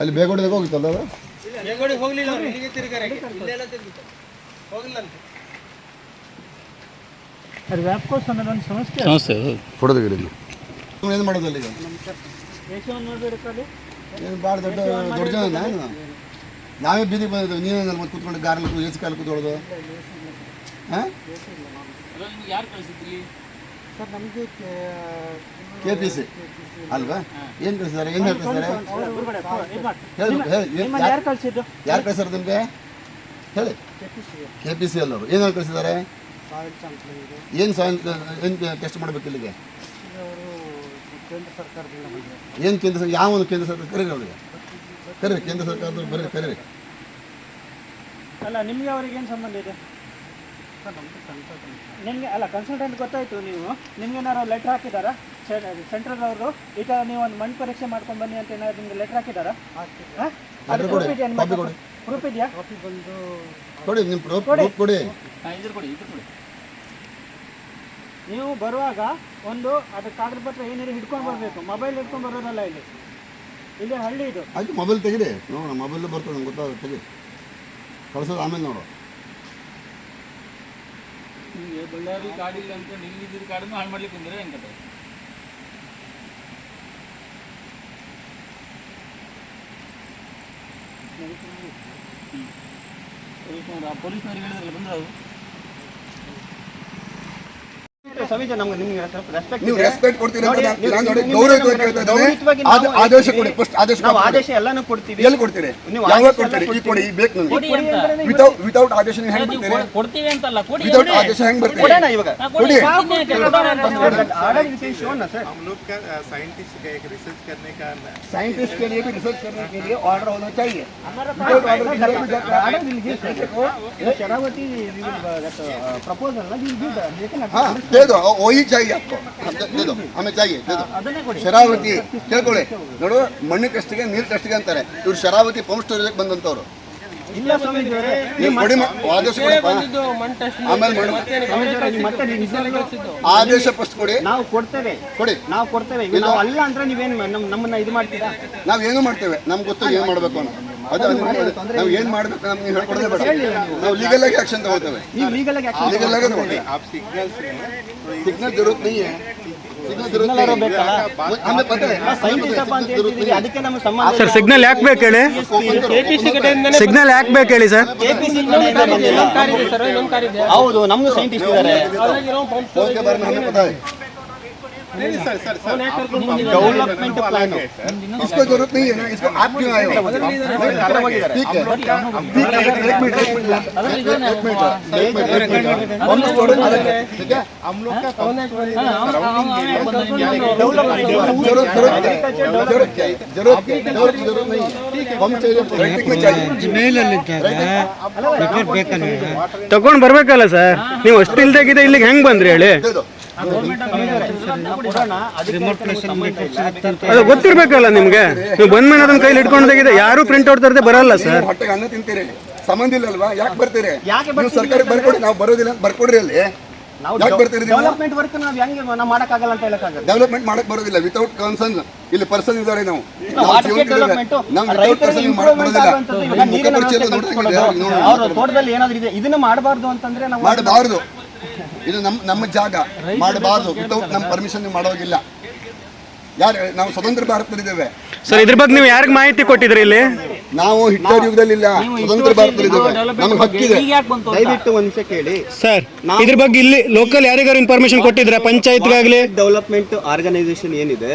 ಅಲ್ಲಿ ಬೇಗೋಡಿದಾಗ ಹೋಗಿತ್ತಲ್ಲ ಅದು? ಬೇಗೋಡಿ ಹೋಗಲಿಲ್ಲ ಅವ್ರು ಇಲ್ಲಿಗೆ ತಿರುಗಾರೆ. ಇಲ್ಲೆಲ್ಲ ತಿರುಗಿತ್ತು. ಹೋಗಿಲ್ಲ ಅಂತ ಅದು ವ್ಯಾಪ್ಕೋಸ್ ಅನ್ನೋದು ಒಂದು ಸಮಸ್ಯೆ ಸಮಸ್ಯೆ ಅದು ಫೋಟೋದಾಗಿರಿ ಏನು ಮಾಡೋದಲ್ಲ ಈಗ? ದೇಶವನ್ನು ನೋಡಬೇಕಾದ್ರೆ ಏನು ಭಾಳ ದೊಡ್ಡ ದೊಡ್ಡ ಜನ ನಾನು ನಾವೇ ಬೀದಿಗೆ ಬಂದಿದ್ದೇವೆ. ನೀವೇ ಮತ್ತೆ ಕೂತ್ಕೊಂಡು ಗಾರಲ್ಲಿ ಕಾಲು ಕೂತ್ಕೊಳ್ಳೋದು. ಹಾಂ? ಯಾರು ಕಳಿಸಿದ್ರಿ? ಸರ್ ನಮಗೆ ಕೆ ಪಿ ಸಿ. ಅಲ್ವಾ? ಏನು ಕಳಿಸಿದ್ದಾರೆ? ಏನು ಹೇಳ್ತಾರೆ ಹೇಳಿ ಹೇಳಿ. ಯಾರು ಕಳಿಸಿದ್ದು? ಯಾರು ಕಳಿಸ್ತಾರೆ ನಿಮಗೆ? ಹೇಳಿ. K P C. ಅಲ್ಲವರು. ಏನು ಕಳಿಸಿದ್ದಾರೆ? ಏನು ಸಾಯಿಲ್ ಏನು ಟೆಸ್ಟ್ ಮಾಡಬೇಕು ಇಲ್ಲಿಗೆ? ಅವರು ಕೇಂದ್ರ ಸರ್ಕಾರದಿಂದ ಏನು ಕೇಂದ್ರ ಸರ್ಕಾರ ಯಾವ ಒಂದು ಕೇಂದ್ರ ಸರ್ಕಾರ? ಕರೀರಿ ಅವರಿಗೆ. ಕರೀರಿ ಕೇಂದ್ರ ಸರ್ಕಾರದವ್ರು ಬರ್ರಿ ಕರೀರಿ. ಅಲ್ಲ ನಿಮಗೆ ಅವ್ರಿಗೆ ಏನು ಸಂಬಂಧ ಇದೆ? ನಿಮಗೆ ಅಲ್ಲ ಕನ್ಸಲ್ಟೆಂಟ್ ಗೊತ್ತಾಯ್ತು ನೀವು. ನಿಮ್ಗೆ ಏನಾರು ಲೆಟ್ರ್ ಹಾಕಿದಾರಾ? ಸೆಂಟ್ರಲ್ ಅವರು ಈ ಥರ ನೀವು ಒಂದು ಮಣ್ಣು ಪರೀಕ್ಷೆ ಮಾಡ್ಕೊಂಡು ಬನ್ನಿ ಅಂತ ಏನಾದ್ರು ನಿಮ್ಗೆ ಲೆಟ್ರ್ ಹಾಕಿದಾರಾ? ಹಾಂ? ಅದು Letter ಕೊಡಿ, ಪ್ರೂಫ್ ಇದೆಯಾ ಕೊಡಿ. ಪ್ರೂಫ್ ಇದೆಯಾ? ಕೊಡಿ ನಿಮ್ಮ ಪ್ರೂಫ್ ಕೊಡಿ. ಇದ್ರ ಕೊಡಿ ಇದ್ರ ಕೊಡಿ. ನೀವು ಬರುವಾಗ ಒಂದು ಅದು ಕಾಗದ ಪತ್ರ ಏನಿದೆ ಹಿಡ್ಕೊಂಡು ಬರಬೇಕು. ಮೊಬೈಲ್ ಹಿಡ್ಕೊಂಡು ಬರೋದಲ್ಲ ಇಲ್ಲಿ. ಇಲ್ಲಿ ಹಳ್ಳಿ ಇದು. ಆಯ್ತು ಮೊಬೈಲ್ ತೆಗಿರಿ. ನೋಡೋಣ ಮೊಬೈಲ್ ಬರ್ತದೆ ನಂಗೆ ಗೊತ್ತಾಗುತ್ತೆ ತೆಗಿ. ಕಳ್ಸೋದು ಆಮೇಲೆ ನೋಡು ನಿಮಗೆ ಬಳ್ಳಾರಿ ಗಾಡಿ ಇಲ್ಲ ಅನ್ಕೊಂಡು ಇಲ್ಲಿದ್ದ ಗಾಡಿನೂ ಹಾಳು ಮಾಡ್ಲಿಕ್ಕೆ ಬಂದ್ರೆ ಹೆಂಗ್ ಕತೆ ಪೊಲೀಸ್ನವ್ರಿಗೆ ಹೇಳಿದ್ರಲ್ಲ ಬಂದ್ರೆ ಅವರು ಸವಿಜ ನಮ್ಗೆ ನಿಮ್ಗೆ ಸ್ವಲ್ಪ ರೆಸ್ಪೆಕ್ಟ್ ನೀವು ರೆಸ್ಪೆಕ್ಟ್ ಕೊಡ್ತೀರಿ ಅಂತ ನೋಡಿ, ನಾನು ನೋಡಿ ನೀವು- ಗೌರವವಾಗಿ ಕೇಳ್ತಾ ಇದ್ದೇನೆ. ಗೌರವಯುತವಾಗಿ ಆದ- ನಾವು ಆದೇಶ ಕೊಡಿ ಫಸ್ಟ್ ಆದೇಶ ನಾವು ಕೊಡಿ. ಆದೇಶ ಎಲ್ಲಾನು ಕೊಡ್ತೀವಿ ಎಲ್ಲಿ ಕೊಡ್ತೀರಿ ನೀವು ಯಾವಾಗ ಆದೇಶ ಎಲ್ಲ ಕೊಡ್ತೀರಿ ಈ ಕೊಡಿ ಈ ಬೇಕು ನನಗೆ ಕೊಡಿ ಅಂತ ವಿತೌಟ್ ವಿತೌಟ್ ಆದೇಶ ನೀವು ಹೆಂಗ್ ನೀವು ಬರ್ತೀರಿ ಕೊ- ಕೊಡ್ತೀವಿ ಅಂತಲ್ಲ ಕೊಡಿ ವಿತೌಟ್ ಆದೇಶ ಹೆಂಗ್ ಬರ್ತೀರಿ ಕೊಡೋಣ ಇವಾಗ ಹಾ, ಕೊಡಿ ಕೊಡಿ. ಇನ್ನೇನು ಕೆಲಸ ಮಾಡೋದು? ಆರ್ಡರ್ ವಿಲ್ ಶೋನ್ ಸರ್ हम लोग का साइंटिस्ट का एक रिसर्च करने का साइंटिस्ट के लिए भी रिसर्च करने के लिए ऑर्डर होना चाहिए हमारा Without order we cannot do that. Order will give Sharavathi proposal ना विल गिव लेकिन हाँ दे दो वो- वही चाहिए आपको हाँ, दे दे दो हमें चाहिए दे दो ಅದನ್ನೇ ಕೊಡಿ ಶರಾವತಿ ಕೇಳ್ಕೊಳ್ಳಿ ನೋಡು ಮಣ್ಣು ಟೆಸ್ಟ್ಗೆ ನೀರು ಟೆಸ್ಟ್ಗೆ ಅಂತಾರೆ ಇವ್ರು ಶರಾವತಿ ಪಂಪ್ ಸ್ಟೋರೇಜ್ ಬಂದಂತವ್ರು ಇಲ್ಲ ಸ್ವಾಮೀಜಿ ಅವರೇ ನೀವು ಕೊಡಿ ಮ- ಆದೇಶ ಕೊಡಪ್ಪ ಇದು ಮಣ್ ಟೆಸ್ಟ್ ಆಮೇಲೆ ಮಾಡಿ ಸ್ವಾಮೀಜಿ ಅವರೇ, ನೀವು ಮತ್ತೆ ನಿಜವಾಗ್ಲೂ ಆದೇಶ ಫಸ್ಟ್ ಕೊಡಿ ನಾವು ಕೊಡ್ತೇವೆ ಕೊಡಿ ನಾವು ಕೊಡ್ತೇವೆ ಈಗ ನಾವು ಅಲ್ಲ ಅಂದ್ರೆ ನೀವೇನು ನಮ್ಮ ನಮ್ಮನ್ನ ಇದು ಮಾಡ್ತೀರಾ ನಾವ್ ಏನು ಮಾಡ್ತೇವೆ ನಮ್ಗೆ ಗೊತ್ತು ಏನ್ ಮಾಡ್ಬೇಕು ಅಂತ ಅದು ಅದು ನಾವು ಏನ್ ಮಾಡ್ಬೇಕು ನಮ್ಗೆ ನೀವು ಹೇಳ್ಕೊಡೋದೇ ಬೇಡ ನಾವು ಲೀಗಲ್ ಆಗಿ ಆಕ್ಷನ್ ತಗೋತೇವೆ ನೀವು ಲೀಗಲ್ ಆಗಿ ಆಕ್ಷನ್ ಲೀಗಲ್ ಆಗಿ ತಗೋತೇವೆ आप सिग्नल्स सिग्नल जरूरत नहीं है सिग्नल जरूरत नहीं है हमें पता है ಸೈಂಟಿಸ್ಟ್ ಅಪ್ಪ ಅಂತ ಹೇಳ್ತಿದ್ದೀರಿ ಅದಕ್ಕೆ ನಮ್ಮ ಸಂಬಂಧ ಸರ್ ಸಿಗ್ನಲ್ ಯಾಕೆ ಬೇಕು ಹೇಳಿ ಸಿಗ್ನಲ್ ಯಾಕೆ ಬೇಕು ಹೇಳಿ ಸರ್ ಕೆಪಿಸಿ ಹೌದು ನಮ್ದು ಸೈಂಟಿಸ್ಟ್ ಇದ್ದಾರೆ फोन के बारे में हमें पता है नहीं सर सर सर आप ಡೆವಲಪ್ಮೆಂಟ್ ಪ್ಲಾನ್ इसको जरूरत नहीं है ना इसको आप क्यों आए हो ठीक है ठीक है एक एक मिनट एक मिनट एक मिनट एक मिनट एक मिनट हम लोग थोड़े अलग है ठीक है हम लोग का जरूरत जरूरत क्या है जरूरत क्या है जरूरत क्या है जरूरत जरूरत नहीं है हम चाहिए प्रोजेक्ट में चाहिए ತಗೊಂಡ್ ಬರ್ಬೇಕಲ್ಲ ಸರ್ ನೀವು ಅಷ್ಟು ಇಲ್ದಾಗಿದೆ ಇಲ್ಲಿಗೆ ಹೆಂಗ್ ಬಂದ್ರಿ ಹೇಳಿ ಅದು ಗೊತ್ತಿರ್ಬೇಕಲ್ಲ ನಿಮ್ಗೆ. ನೀವು ಬಂದ್ ಮೇಲೆ ಅದನ್ನ ಕೈಲಿ ಇಟ್ಕೊಂಡಾಗಿದೆ ಯಾರು ಪ್ರಿಂಟ್ ಔಟ್ ತರದೆ ಬರಲ್ಲ ಸರ್ ಹೊಟ್ಟೆ ಹೊಟ್ಟೆಗೆ ಅನ್ನ ತಿಂತೀರಿ. ಸಂಬಂಧ ಇಲ್ಲಲ್ವಾ? ಯಾಕೆ ಬರ್ತೀರಿ? ಯಾಕೆ ನೀವು ಸರ್ಕಾರಕ್ಕೆ ಬರ್ಕೊಡಿ ನಾವು ಬರೋದಿಲ್ಲ ಬರ್ಕೊಡ್ರಿ ಅಲ್ಲಿ. ನಾವು ಯಾಕೆ ಬರ್ತೀರಿ ಡೆವಲಪ್ಮೆಂಟ್ ವರ್ಕ್ ನಾವು ಹೆಂಗೆ ನಾವು ಮಾಡಕ್ಕಾಗಲ್ಲ ಅಂತ ಹೇಳಕ್ಕಾಗಲ್ಲ ಡೆವಲಪ್ಮೆಂಟ್ ಮಾಡಕ್ ಬರೋದಿಲ್ಲ. ವಿತೌಟ್ ಕನ್ಸರ್ನ್ ಇಲ್ಲಿ ಪರ್ಸನ್ ಇದ್ದಾರೆ ನಾವು. ನಾವು ತೋಟದಲ್ಲಿ ಏನಾದ್ರು ಇದೆ ಇದನ್ನ ಮಾಡಬಾರ್ದು ಅಂತಂದ್ರೆ ನಾವು ಮಾಡಬಾರದು. ಇದು ನಮ್ಮ ನಮ್ಮ ಜಾಗ. ಮಾಡಬಾರದು. ವಿತೌಟ್ ನಮ್ಮ ಪರ್ಮಿಷನ್ ನೀವು ಮಾಡೋಗಿಲ್ಲ ಯಾರು ನಾವು ಸ್ವತಂತ್ರ ಭಾರತದಲ್ಲಿದ್ದೇವೆ ಸರ್ ಇದ್ರ ಬಗ್ಗೆ ನೀವು ಯಾರಿಗೆ ಮಾಹಿತಿ ಕೊಟ್ಟಿದ್ರಿ ಇಲ್ಲಿ? ನಾವು ಹಿಟ್ಲರ್ ಯುಗದಲ್ಲಿ ಇಲ್ಲ. ಸ್ವತಂತ್ರ ಭಾರತದಲ್ಲಿದ್ದೇವೆ ನಮ್ಗೆ ಹಕ್ಕಿದೆ? ದಯವಿಟ್ಟು ಒಂದು ನಿಮಿಷ ಕೇಳಿ. ಸರ್ ಇದ್ರ ಬಗ್ಗೆ ಇಲ್ಲಿ ಲೋಕಲ್ ಯಾರಿಗಾರು ಇನ್ಫಾರ್ಮೇಶನ್ ಕೊಟ್ಟಿದ್ರೆ? ಪಂಚಾಯತ್ಗಾಗಲಿ? ಡೆವಲಪ್ಮೆಂಟ್ ಆರ್ಗನೈಸೇಷನ್ ಏನಿದೆ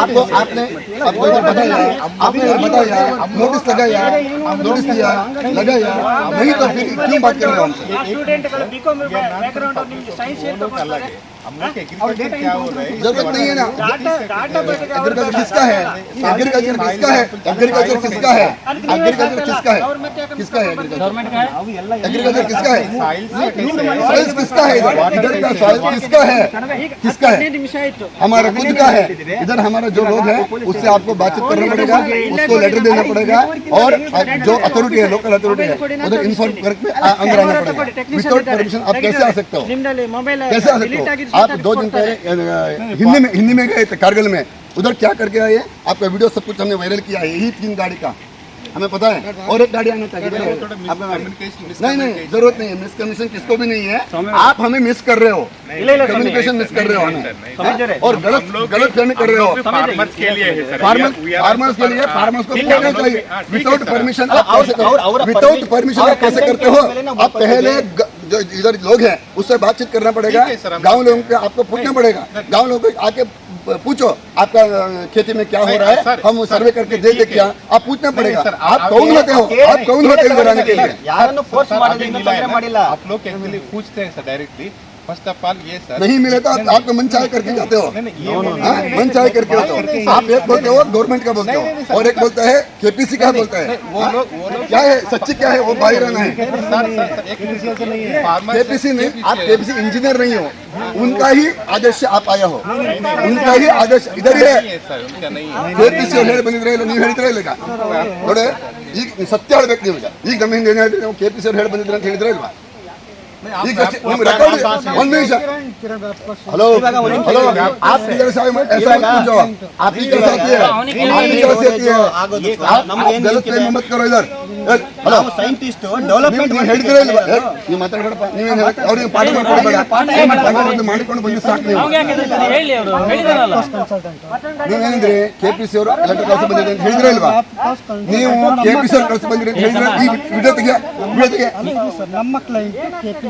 आपको आपने आपको इधर बताया आपने इधर बताया नोटिस लगाया नोटिस दिया लगाया। वही तो फिर क्यों बात कर रहे हो हमसे? स्टूडेंट का बीकॉम बैकग्राउंड और नीचे साइंस शेयर तो कर लगे। ज़रूरत नहीं है ना। एग्रीकल्चर किसका है? एग्रीकल्चर किसका है? एग्रीकल्चर किसका है? एग्रीकल्चर किसका है? किसका है एग्रीकल्चर किसका है? साइल्स किसका है? इधर का साइल्स किसका है? किसका है? हमारा खुद का है। इधर हमारा जो लोग हैं, उससे आपको बातचीत करना पड़ेगा, उसको लेटर देना पड़ेगा और जो अथॉरिटी है लोकल अथॉरिटी है, उधर इन्फॉर्म करके अंदर आना पड़ेगा विदाउट परमिशन आप कैसे आ सकते हो? कैसे आ सकते हो? आप दो दिन पहले हिंदी में हिंदी में गए थे, कारगिल में। उधर क्या करके आए आपका वीडियो सब कुछ हमने वायरल किया है, यही तीन गाड़ी का। हमें पता है। और एक गाड़ी आना चाहिए। नहीं नहीं ज़रूरत नहीं है। मिसकम्युनिकेशन किसको भी नहीं है। आप हमें मिस कर रहे हो। कम्युनिकेशन मिस कर रहे हो हमें। और गलत गलत फहमी कर रहे हो। फार्मर्स के लिए फार्मर्स फार्मर्स के लिए फार्मर्स को बोलना चाहिए? विदाउट परमिशन आप कैसे विदाउट परमिशन आप कैसे करते हो? आप पहले जो इधर लोग हैं उससे बातचीत करना पड़ेगा। है गाँव लोगों को आपको पूछना पड़ेगा। गाँव लोगों को आके पूछो आपका खेती में क्या हो रहा है? सर, हम सर्वे करके दे देते क्या? आप पूछना पड़ेगा। आप कौन होते हो? आप कौन होते हो बनाने के लिए? आप लोग पूछते हैं sir directly first of all ये सर नहीं मिले तो आप, आपको मन चाहे करके जाते हो नहीं, नहीं, ये बोल- हाँ, मन चाहे करके होते हो आप एक बोलते हो गवर्नमेंट का बोलते हो और एक बोलता है केपीसी का बोलता है वो लोग वो लोग क्या है सच्ची क्या है वो बाहर रहना है सर सर सर एक फार्मर केपीसी नहीं आप केपीसी इंजीनियर नहीं हो उनका ही आदेश से आप आया हो उनका ही आदेश इधर ही है नहीं है सर उनका नहीं है ಕೆಪಿಸಿ ಅವ್ರು ಹೇಳಿ ಬಂದಿದ್ರೆ ಇಲ್ಲ ನೀವು ಹೇಳಿದ್ರೆ ಇಲ್ಲ ಈಗ ನೋಡಿ ಈಗ ಸತ್ಯ ಹೇಳ್ಬೇಕು ನೀವು ಈಗ ಈಗ ನಮ್ಮ ಹಿಂದೆ ಏನು ಹೇಳಿದ್ರೆ ನಾವು ಕೆಪಿಸಿ ಅವ್ರು ಹೇಳಿ ಬಂದಿದ್ರೆ ಅಂತ ಹೇಳಿದ್ರೆ ಇಲ್ವಾ ಒಂದು ನಿಮಿಷ हेलो हेलो आप किधर से आए ऐसा मत पूछो आप ही कैसे आती है आपकी तरफ से आती है आप आप गलत फहमी मत करो इधर ए, हेलो ಸೈಂಟಿಸ್ಟ್ ನೀವು ಡೆವಲಪ್ಮೆಂಟ್ ನೀವು ಹೇಳ್ತೀರಾ ಇಲ್ವಾ ಏ, ನೀವು ಮಾತಾಡ್ಬೇಡಪ್ಪ ನೀವೇನು ಹೇಳಕ್ಕೆ ಅವ್ರಿಗೆ ಪಾಠ ಮಾಡ್ಕೊಡ್ಬೇಡ ಪಾಠ ಬಂದು ಮಾಡಿಕೊಂಡು ಬಂದು ಸಾಕು ನೀವು ಹೇಳಿ ಅವರು ಹೇಳಿದಾರಲ್ಲ ನೀವೇನಿದ್ರಿ ಕೆಪಿಸಿ ಅವರು ಎಲೆಕ್ಟ್ರಿಕ್ ಕಳ್ಸಿ ಬಂದಿದೆ ಅಂತ ಹೇಳಿದ್ರೆ ಇಲ್ವಾ ನೀವು ಕೆಪಿಸಿ ಅವ್ರು ಕಳ್ಸಿ ಬಂದಿರಿ ಅಂತ ಹೇಳಿದ್ರೆ ಈ ವಿಡಿಯೋ ತೆಗೆ ವಿಡಿಯೋ ತೆಗೆ ನಮ್ಮ ಕ್ಲೈಂಟ್ ಕೆಪಿಸಿ ಎಲ್ನವರು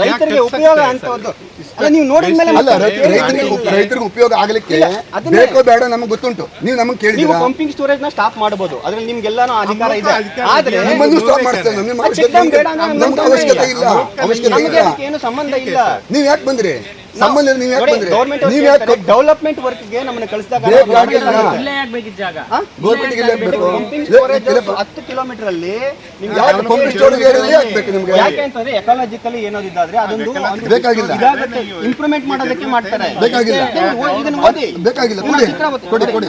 ರೈತರಿಗೆ ಉಪಯೋಗ ಅಂತ ಅಂತದ್ದು. ಅಲ್ಲ ನೀವು ನೋಡಿದ ಮೇಲೆ ಅಲ್ಲ ರೈತರಿಗೆ ರೈತರಿಗೆ ಉಪಯೋಗ ಆಗಲಿಕ್ಕೆ ಬೇಕೋ ಬೇಡ ನಮಗೆ ಗೊತ್ತುಂಟು. ನೀವು ನಮಗೆ ನೀವು ಕೇಳಿದ್ದೀರಾ ಪಂಪಿಂಗ್ ಸ್ಟೋರೇಜ್ನ ಸ್ಟಾಪ್ ಮಾಡಬಹುದು ಅದ್ರಲ್ಲಿ ನಿಮ್ಗೆಲ್ಲಾನು ಅಧಿಕಾರ ಇದೆ. ಆದ್ರೆ ನಿಮ್ಮನ್ನು ಸ್ಟಾಪ್ ಮಾಡ್ತೇನೆ ನಮಗೆ ಅವಶ್ಯಕತೆ ಇಲ್ಲ. ಅವಶ್ಯಕತೆ ಇಲ್ಲ. ಏನು ಸಂಬಂಧ ಇಲ್ಲ. ನೀವು ಯಾಕೆ ಬಂದ್ರಿ? ಸಂಬಂಧ ನೀವು ಯಾಕೆ ಬಂದ್ರಿ? ಗೌರ್ಮೆಂಟ್ ಯಾಕೆ ಡೆವಲಪ್ಮೆಂಟ್ ವರ್ಕ್ಗೆ ನಮ್ಮನ್ನ ಕಳಿಸಿದಾಗ ಬೇಕಾಗಿಲ್ಲ ಇಲ್ಲೇ ಆಗ್ಬೇಕಿದ್ ಜಾಗ ಗೌರ್ಮೆಂಟ್ಗೆ ಬೇಕು ಪಂಪಿಂಗ್ ಹತ್ತು ಕಿಲೋಮೀಟರ್ ಅಲ್ಲಿ ನಿಮ್ಗೆ ಯಾಕೆ ಪಂಪ್ ಸ್ಟೋರೇಜ್ ಏರಿಯಾದಲ್ಲಿ ಹಾಕ್ಬೇಕು ನಿಮ್ಗೆ? ಯಾಕೆ ಅಂತಂದ್ರೆ ಎಕಾಲಜಿಕಲಿ ಏನಾದಿದ್ದಾದ್ರೆ ಅದೊಂದು ಬೇಕಾಗಿಲ್ಲ. ಇಂಪ್ರೂವ್ಮೆಂಟ್ ಮಾಡೋದಕ್ಕೆ ಮಾಡ್ತಾರೆ. ಬೇಕಾಗಿಲ್ಲ. ಓದಿ- ಇದನ್ನ ಓದಿ. ಬೇಕಾಗಿಲ್ಲ. ಕೊಡಿ ಕೊಡಿ ಕೊಡಿ.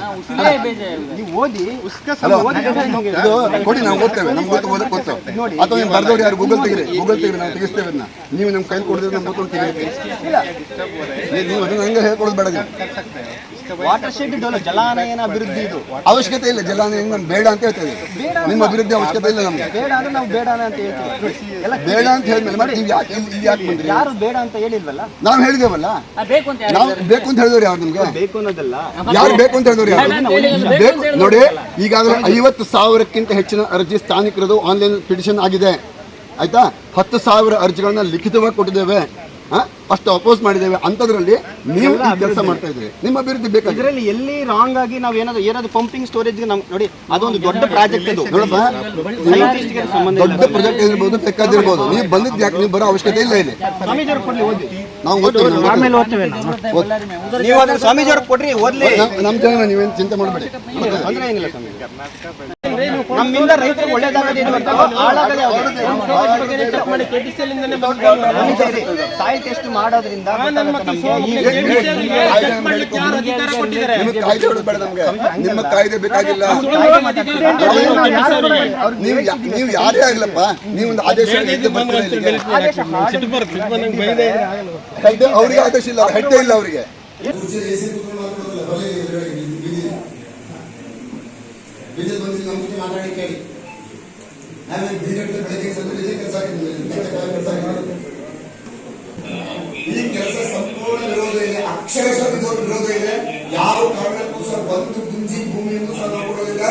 ನೀವು ಓದಿ ಹಲೋ. ಓದಿದ್ರೆ ಕೊಡಿ ನಾವು ಓದ್ತೇವೆ. ನಮ್ಗೆ ಗೊತ್ತು ಓದಕ್ಕೆ ಗೊತ್ತು. ಅಥವಾ ನೀವು ಬರ್ದವ್ರು ಯಾರು? ಗೂಗಲ್ ತೆಗಿರಿ. ಗೂಗಲ್ ತೆಗಿರಿ. ನಾವು ತೆಗಿಸ್ತೇವೆ ನೀವು ನಮ್ಮ ಕೈ ಕೊಡಿದ್ರೆ ಗೊತ್ತು ತೆಗಿರಿ. ನೀವು- ಅದನ್ನ ಹಂಗೆ ಹೇಳ್ಕೊಡೋದು ಬೇಡ ವಾಟರ್ ಶೆಡ್ ಡೆವಲಪ್ ಜಲಾನಯನ ಅಭಿವೃದ್ಧಿ ಇದು. ಅವಶ್ಯಕತೆ ಇಲ್ಲ ಜಲಾನಯನ ನಮ್ಗೆ ಬೇಡ ಅಂತ ಹೇಳ್ತೇವೆ ನಿಮ್ಮ ಅಭಿವೃದ್ಧಿ ಅವಶ್ಯಕತೆ ಇಲ್ಲ ನಮ್ಗೆ. ಬೇಡ ಅಂದ್ರೆ ನಾವು ಬೇಡ ಅಂತ ಹೇಳ್ತೀವಿ. ಎಲ್ಲ ಬೇಡ ಅಂತ ಹೇಳಿದ್ಮೇಲೆ ಮತ್ತೆ ನೀವು ಯಾಕೆ ಇಲ್ಲಿ ಯಾಕೆ ಬಂದ್ರಿ? ಯಾರು ಬೇಡ ಅಂತ ಹೇಳಿಲ್ವಲ್ಲ? ನಾವು ಹೇಳಿದೇವಲ್ಲ ಬೇಕು ಅಂತ ನಾವು ಬೇಕು ಅಂತ ಹೇಳಿದವ್ರು ಯಾರು ನಿಮ್ಗೆ? ಬೇಕು ಅನ್ನೋದಲ್ಲ. ಯಾರು ಬೇಕು ಅಂತ ಹೇಳಿದವ್ರು ಯಾರು? ಬೇಕು ನೋಡಿ ಈಗಾಗಲೇ ಐವತ್ತು ಸಾವಿರಕ್ಕಿಂತ ಹೆಚ್ಚಿನ ಅರ್ಜಿ ಸ್ಥಾನಿಕರದು ಆನ್ಲೈನ್ ಪಿಟಿಷನ್ ಆಗಿದೆ. ಆಯ್ತಾ? ಹತ್ತು ಸಾವಿರ ಅರ್ಜಿಗಳನ್ನ ಲಿಖಿತವಾಗಿ ಕೊಟ್ಟಿದ್ದೇವೆ? ಅಷ್ಟು ಅಪೋಸ್ ಮಾಡಿದ್ದೇವೆ ಅಂತದ್ರಲ್ಲಿ ನೀವು ಈ ಕೆಲಸ ಮಾಡ್ತಾ ಇದ್ರಿ ನಿಮ್ಮ ಅಭಿವೃದ್ಧಿ ಬೇಕಾಗಿದೆ. ಇದರಲ್ಲಿ ಎಲ್ಲಿ ರಾಂಗ್ ಆಗಿ ನಾವು ಏನಾದ್ರೂ ಏನಾದ್ರು ಪಂಪಿಂಗ್ ಸ್ಟೋರೇಜ್ ನಮ್ ನೋಡಿ ಅದೊಂದು ದೊಡ್ಡ ಪ್ರಾಜೆಕ್ಟ್ ಅದು ನೋಡಪ್ಪ. ಸಂಬಂಧ ಇಲ್ಲ. ದೊಡ್ಡ ಪ್ರಾಜೆಕ್ಟ್ ಇರ್ಬೋದು ಬೇಕಾದಿರ್ಬೋದು ನೀವು ಬಂದಿದ್ದು ಯಾಕೆ? ನೀವು ಬರೋ ಅವಶ್ಯಕತೆ ಇಲ್ಲ ಇಲ್ಲಿ. ಸ್ವಾಮೀಜಿಯವ್ರು ಕೊಡ್ಲಿ ಓದಿ ನಾವು ಸ್ವಾಮೀಜಿ ನೀವು. ಅದನ್ನ ಕೊಡ್ರಿ ಓದ್ಲಿ. ನಮ್- ನಮ್ಮ ಜನ ನೀವೇನು ಚಿಂತೆ ಮಾಡಬೇಡಿ. ಅಂದ್ರೆ ಏನಿಲ್ಲ ಸ್ವಾಮಿ ನಮ್ಮಿಂದ ರೈತರಿಗೆ ಒಳ್ಳೇದಾಗದೆ ಸಾಯಿಲ್ ಟೆಸ್ಟ್ ಮಾಡೋದ್ರಿಂದ ನಿಮ್ಮ ಕಾಯ್ದೆ ಬೇಕಾಗಿಲ್ಲ. ನೀವು ಯಾರೇ ಆಗ್ಲಪ್ಪ ನೀವು ಒಂದು ಆದೇಶ ಇಲ್ಲ ಬರ್ತೀರಾ ಹೆಡ್ಡೆ ಇಲ್ಲ ಅವರಿಗೆ. ಬಿಸಿನೆಸ್ ಬಂದಿದ್ದು ನಮ್ಮ ಮಾತಾಡಿ ಕೇಳಿ. ಆಮೇಲೆ ಬಿಸಿನೆಸ್ ಬೆಳಗ್ಗೆ ಸ್ವಲ್ಪ ಇದೇ ಕೆಲಸ ಕೆಲಸ ಈ ಕೆಲಸ ಸಂಪೂರ್ಣ ವಿರೋಧ ಇದೆ. ಅಕ್ಷರಶಃ ವಿರೋಧ ಇದೆ. ಯಾವ ಕಾರಣಕ್ಕೂ ಸಹ ಒಂದು ಗುಂಜಿ ಭೂಮಿಯನ್ನು ಸಹ ನಾವು ಕೊಡೋದಿಲ್ಲ.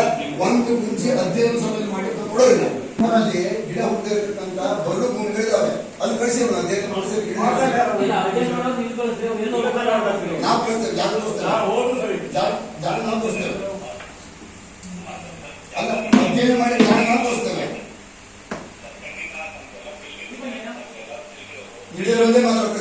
ಒಂದು ಗುಂಜಿ ಅಧ್ಯಯನ ಸಹ ಮಾಡಿ ಕೊಡೋದಿಲ್ಲ. ನಮ್ಮಲ್ಲಿ ಗಿಡ ಹುಟ್ಟದೇ ಇರತಕ್ಕಂತ ಬರಲು ಭೂಮಿಗಳಿದ್ದಾವೆ ಅದು ಕಳಿಸಿ ಅಧ್ಯಯನ ಮಾಡಿಸಿ. ನಾವು ಕಳಿಸ್ತೇವೆ. ಜಾಗ ಜಾಗ ನಾವು ಕಳಿಸ್ತೇವೆ ಮಾಡಿ ನಾವು ಮಾತಾಡ್ತಿದ್ದೇವೆ ವಿಡಿಯೋದಲ್ಲೇ ಮಾತಾಡ್ತಿದ್ದೇವೆ